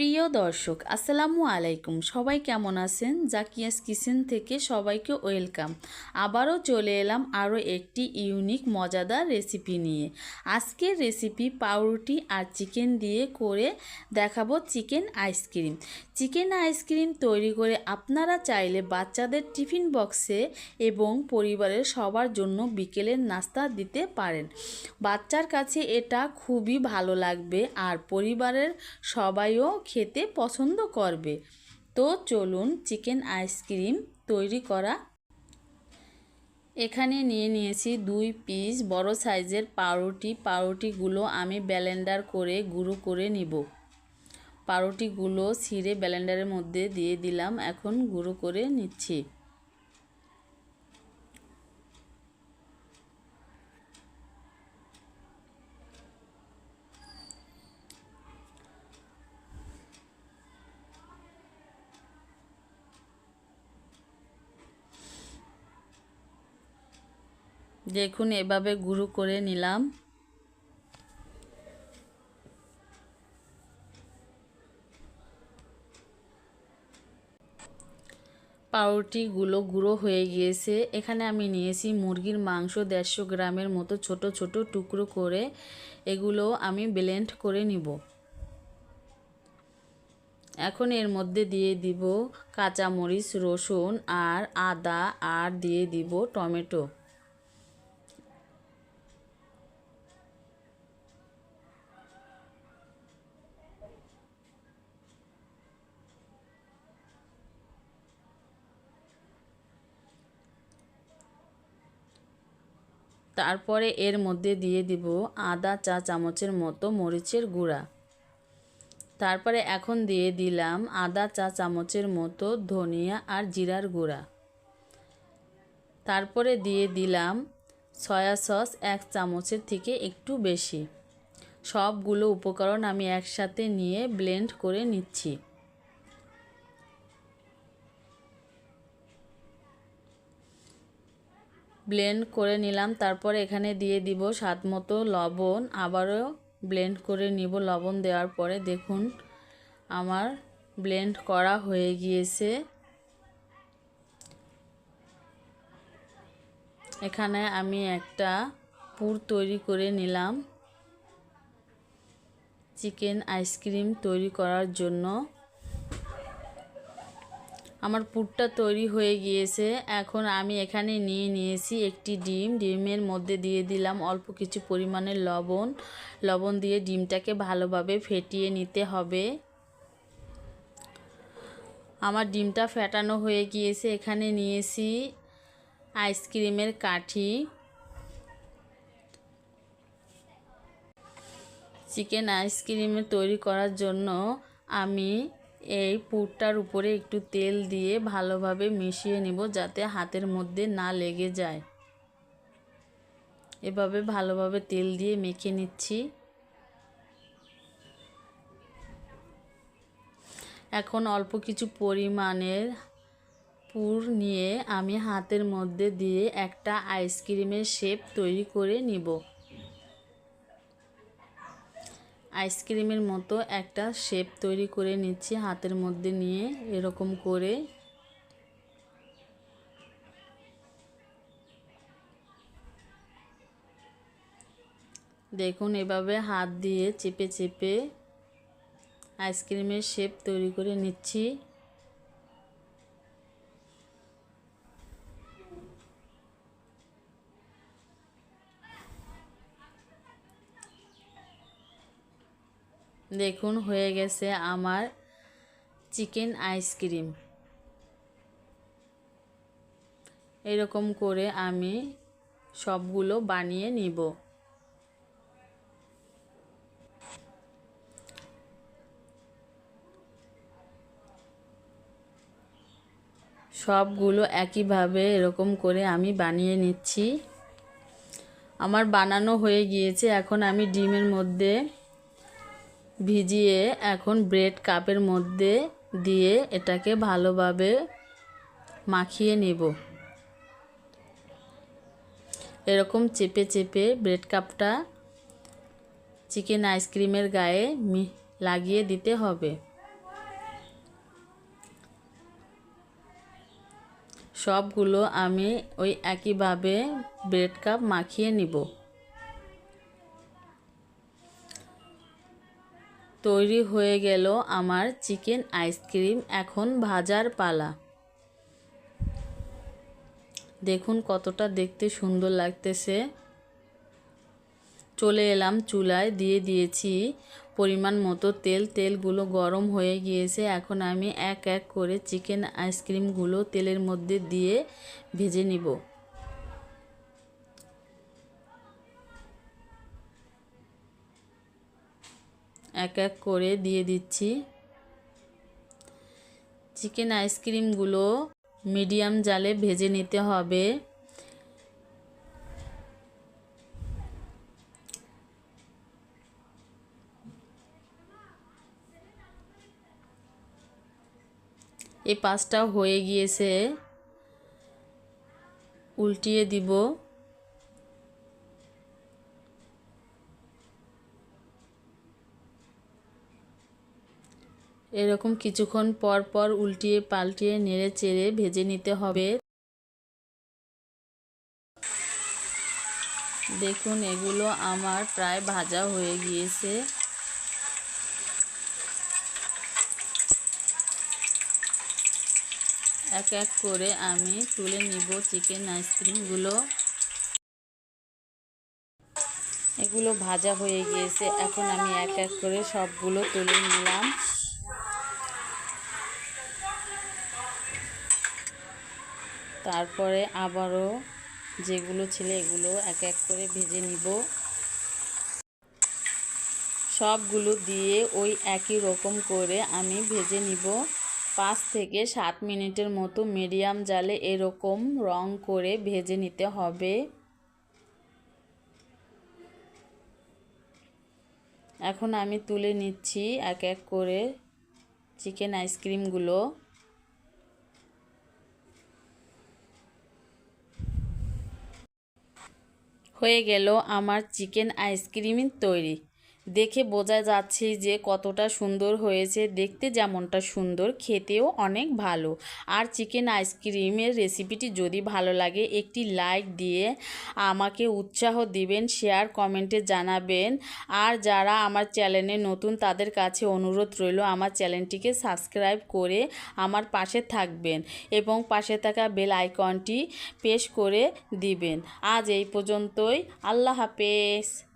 প্রিয় দর্শক, আসসালামু আলাইকুম। সবাই কেমন আছেন? জাকিয়াস কিচেন থেকে সবাইকে ওয়েলকাম। আবারও চলে এলাম আরও একটি ইউনিক, মজাদার রেসিপি নিয়ে। আজকের রেসিপি পাউরুটি আর চিকেন দিয়ে করে দেখাবো চিকেন আইসক্রিম। চিকেন আইসক্রিম তৈরি করে আপনারা চাইলে বাচ্চাদের টিফিন বক্সে এবং পরিবারের সবার জন্য বিকেলের নাস্তা দিতে পারেন। বাচ্চার কাছে এটা খুবই ভালো লাগবে আর পরিবারের সবাইও খেতে পছন্দ করবে। তো চলুন চিকেন আইসক্রিম তৈরি করা। এখানে নিয়ে নিয়েছি দুই পিস বড় সাইজের পাউরুটি। পাউরুটিগুলো আমি ব্যালেন্ডার করে গুঁড়ো করে নিব। পাউরুটিগুলো ছিঁড়ে ব্যালেন্ডারের মধ্যে দিয়ে দিলাম। এখন গুঁড়ো করে নিচ্ছি। দেখুন, এভাবে গুঁড়ো করে নিলাম। পাউরুটিগুলো গুঁড়ো হয়ে গিয়েছে। এখানে আমি নিয়েছি মুরগির মাংস দেড়শো গ্রামের মতো ছোট ছোট টুকরো করে। এগুলো আমি ব্লেন্ড করে নিব। এখন এর মধ্যে দিয়ে দিব কাঁচামরিচ, রসুন আর আদা, আর দিয়ে দিব টমেটো। তারপরে এর মধ্যে দিয়ে দিব আদা চা চামচের মতো মরিচের গুঁড়া। তারপরে এখন দিয়ে দিলাম আদা চা চামচের মতো ধনিয়া আর জিরার গুঁড়া। তারপরে দিয়ে দিলাম সয়া সস এক চামচের থেকে একটু বেশি। সবগুলো উপকরণ আমি একসাথে নিয়ে ব্লেন্ড করে নিচ্ছি। ব্লেন্ড করে নিলাম। তারপর এখানে দিয়ে দিব স্বাদ মতো লবণ। আবারও ব্লেন্ড করে নিব লবণ দেওয়ার পরে। দেখুন, আমার ব্লেন্ড করা হয়ে গিয়েছে। এখানে আমি একটা পুর তৈরি করে নিলাম। চিকেন আইসক্রিম তৈরি করার জন্য। আমার পুরটা তৈরি হয়ে গিয়েছে। এখন আমি এখানে নিয়ে নিয়েছি একটি ডিম। ডিমের মধ্যে দিয়ে দিলাম অল্প কিছু পরিমাণের লবণ। লবণ দিয়ে ডিমটাকে ভালোভাবে ফেটিয়ে নিতে হবে। আমার ডিমটা ফেটানো হয়ে গিয়েছে। এখানে নিয়েছি আইসক্রিমের কাঠি। চিকেন আইসক্রিম তৈরি করার জন্য আমি এই পুরটার উপরে একটু তেল দিয়ে ভালোভাবে মিশিয়ে নিব যাতে হাতের মধ্যে না লেগে যায়। এভাবে ভালোভাবে তেল দিয়ে মেখে নিচ্ছি। এখন অল্প কিছু পরিমাণের পুর নিয়ে আমি হাতের মধ্যে দিয়ে একটা আইসক্রিমের শেপ তৈরি করে নিব। আইসক্রিমের মতো একটা শেপ তৈরি করে নিচ্ছি হাতের মধ্যে নিয়ে এরকম করে। দেখুন এভাবে হাত দিয়ে চেপে চেপে আইসক্রিমের শেপ তৈরি করে নিচ্ছি। দেখুন, হয়ে গেছে আমার চিকেন আইসক্রিম এরকম করে আমি সবগুলো বানিয়ে নিব। সবগুলো একইভাবে এরকম করে আমি বানিয়ে নিচ্ছি। আমার বানানো হয়ে গিয়েছে। এখন আমি ডিমের মধ্যে ভিজিয়ে এখন ব্রেড কাপের মধ্যে দিয়ে এটাকে ভালোভাবে মাখিয়ে নেব। এরকম চেপে চেপে ব্রেড কাপটা চিকেন আইসক্রিমের গায়ে লাগিয়ে দিতে হবে। সবগুলো আমি ওই একইভাবে ব্রেড কাপ মাখিয়ে নিব। তৈরি হয়ে গেল আমার চিকেন আইসক্রিম, এখন ভাজার পালা। দেখুন কতটা দেখতে সুন্দর লাগতেছে। চলে এলাম চুলায়, দিয়ে দিয়েছি পরিমাণ মতো তেল। তেলগুলো গরম হয়ে গিয়েছে, এখন আমি এক এক করে চিকেন আইসক্রিমগুলো তেলের মধ্যে দিয়ে ভেজে নিব। এক এক করে দিয়ে দিচ্ছি। চিকেন আইসক্রিমগুলো মিডিয়াম জালে ভেজে নিতে হবে। এই পাঁচটা হয়ে গিয়েছে। উল্টিয়ে দিব। এরকম কিছুক্ষণ পর পর উল্টিয়ে পাল্টিয়ে নেড়ে চেড়ে ভেজে নিতে হবে। দেখুন, এগুলো আমার প্রায় ভাজা হয়ে গিয়েছে। এক এক করে আমি তুলে নিব চিকেন আইসক্রিমগুলো। এগুলো ভাজা হয়ে গিয়েছে। এখন আমি এক এক করে সবগুলো তুলে নিলাম। তারপরে আবারও যেগুলো ছিল এগুলো এক এক করে ভেজে নিব। সবগুলো দিয়ে ওই একই রকম করে আমি ভেজে নিব। পাঁচ থেকে সাত মিনিটের মতো মিডিয়াম জালে এরকম রং করে ভেজে নিতে হবে। এখন আমি তুলে নিচ্ছি এক এক করে চিকেন আইসক্রিমগুলো। হয়ে গেল আমার চিকেন আইসক্রিম তৈরি। দেখে বোঝা যাচ্ছে যে কতটা সুন্দর হয়েছে। দেখতে যেমনটা সুন্দর, খেতেও অনেক ভালো। আর চিকেন আইসক্রিমের রেসিপিটি যদি ভালো লাগে, একটি লাইক দিয়ে আমাকে উৎসাহ দিবেন, শেয়ার কমেন্টে জানাবেন। আর যারা আমার চ্যানেলে নতুন, তাদের কাছে অনুরোধ রইল আমার চ্যানেলটিকে সাবস্ক্রাইব করে আমার পাশে থাকবেন এবং পাশে থাকা বেল আইকনটি পেশ করে দিবেন। আজ এই পর্যন্তই। আল্লাহ হাফেজ।